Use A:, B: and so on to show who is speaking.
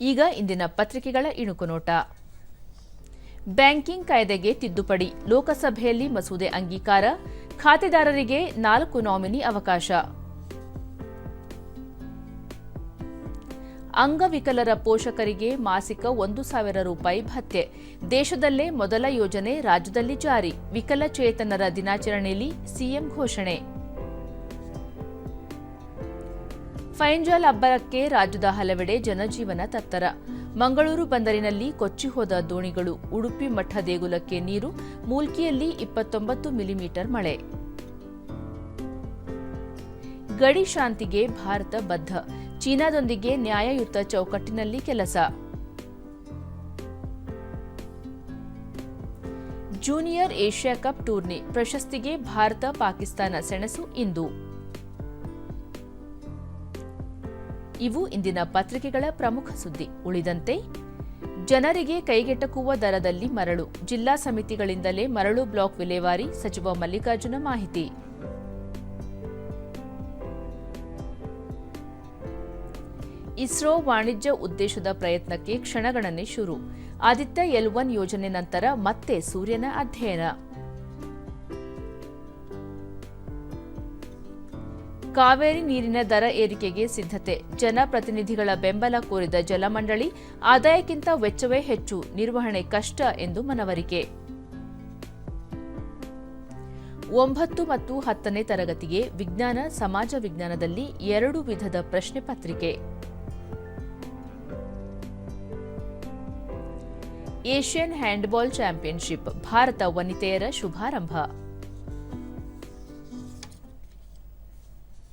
A: ಈಗ ಇಂದಿನ ಪತ್ರಿಕೆಗಳ ಇಣುಕು ನೋಟ. ಬ್ಯಾಂಕಿಂಗ್ ಕಾಯ್ದೆಗೆ ತಿದ್ದುಪಡಿ, ಲೋಕಸಭೆಯಲ್ಲಿ ಮಸೂದೆ ಅಂಗೀಕಾರ, ಖಾತೆದಾರರಿಗೆ ನಾಲ್ಕು ನಾಮಿನಿ ಅವಕಾಶ. ಅಂಗವಿಕಲರ ಪೋಷಕರಿಗೆ ಮಾಸಿಕ ಒಂದು ಸಾವಿರ ರೂಪಾಯಿ ಭತ್ಯೆ. ದೇಶದಲ್ಲೇ ಮೊದಲ ಯೋಜನೆ ರಾಜ್ಯದಲ್ಲಿ ಜಾರಿ. ವಿಕಲಚೇತನರ ದಿನಾಚರಣೆಯಲ್ಲಿ ಸಿಎಂ ಘೋಷಣೆ. ಫೈಂಜಲ್ ಅಬ್ಬರಕ್ಕೆ ರಾಜ್ಯದ ಹಲವೆಡೆ ಜನಜೀವನ ತತ್ತರ. ಮಂಗಳೂರು ಬಂದರಿನಲ್ಲಿ ಕೊಚ್ಚಿ ಹೋದ ದೋಣಿಗಳು ಉಡುಪಿ ಮಠ ದೇಗುಲಕ್ಕೆ ನೀರು, ಮೂಲ್ಕಿಯಲ್ಲಿ ಇಪ್ಪತ್ತೊಂಬತ್ತು ಮಿಲಿಮೀಟರ್ ಮಳೆ. ಗಡಿ ಶಾಂತಿಗೆ ಭಾರತ ಬದ್ಧ. ಚೀನಾದೊಂದಿಗೆ ನ್ಯಾಯಯುತ ಚೌಕಟ್ಟಿನಲ್ಲಿ ಕೆಲಸ. ಜೂನಿಯರ್ ಏಷ್ಯಾ ಕಪ್ ಟೂರ್ನಿ, ಪ್ರಶಸ್ತಿಗೆ ಭಾರತ, ಪಾಕಿಸ್ತಾನ ಸೆಣಸು ಇಂದು. ಇವು ಇಂದಿನ ಪತ್ರಿಕೆಗಳ ಪ್ರಮುಖ ಸುದ್ದಿ. ಉಳಿದಂತೆ, ಜನರಿಗೆ ಕೈಗೆಟಕುವ ದರದಲ್ಲಿ ಮರಳು. ಜಿಲ್ಲಾ ಸಮಿತಿಗಳಿಂದಲೇ ಮರಳು ಬ್ಲಾಕ್ ವಿಲೇವಾರಿ ಸಚಿವ ಮಲ್ಲಿಕಾರ್ಜುನ ಮಾಹಿತಿ. ಇಸ್ರೋ ವಾಣಿಜ್ಯ ಉದ್ದೇಶದ ಪ್ರಯತ್ನಕ್ಕೆ ಕ್ಷಣಗಣನೆ ಶುರು. ಆದಿತ್ಯ ಎಲ್ ಒನ್ ಯೋಜನೆ ನಂತರ ಮತ್ತೆ ಸೂರ್ಯನ ಅಧ್ಯಯನ. ಕಾವೇರಿ ನೀರಿನ ದರ ಏರಿಕೆಗೆ ಸಿದ್ಧತೆ. ಜನಪ್ರತಿನಿಧಿಗಳ ಬೆಂಬಲ ಕೋರಿದ ಜಲಮಂಡಳಿ ಆದಾಯಕ್ಕಿಂತ ವೆಚ್ಚವೇ ಹೆಚ್ಚು. ನಿರ್ವಹಣೆ ಕಷ್ಟ ಎಂದು ಮನವರಿಕೆ. ಒಂಬತ್ತು ಮತ್ತು ಹತ್ತನೇ ತರಗತಿಗೆ ವಿಜ್ಞಾನ, ಸಮಾಜ ವಿಜ್ಞಾನದಲ್ಲಿ ಎರಡು ವಿಧದ ಪ್ರಶ್ನೆ ಪತ್ರಿಕೆ. ಏಷ್ಯನ್ ಹ್ಯಾಂಡ್ಬಾಲ್ ಚಾಂಪಿಯನ್ಶಿಪ್, ಭಾರತ ವನಿತೆಯರ ಶುಭಾರಂಭ.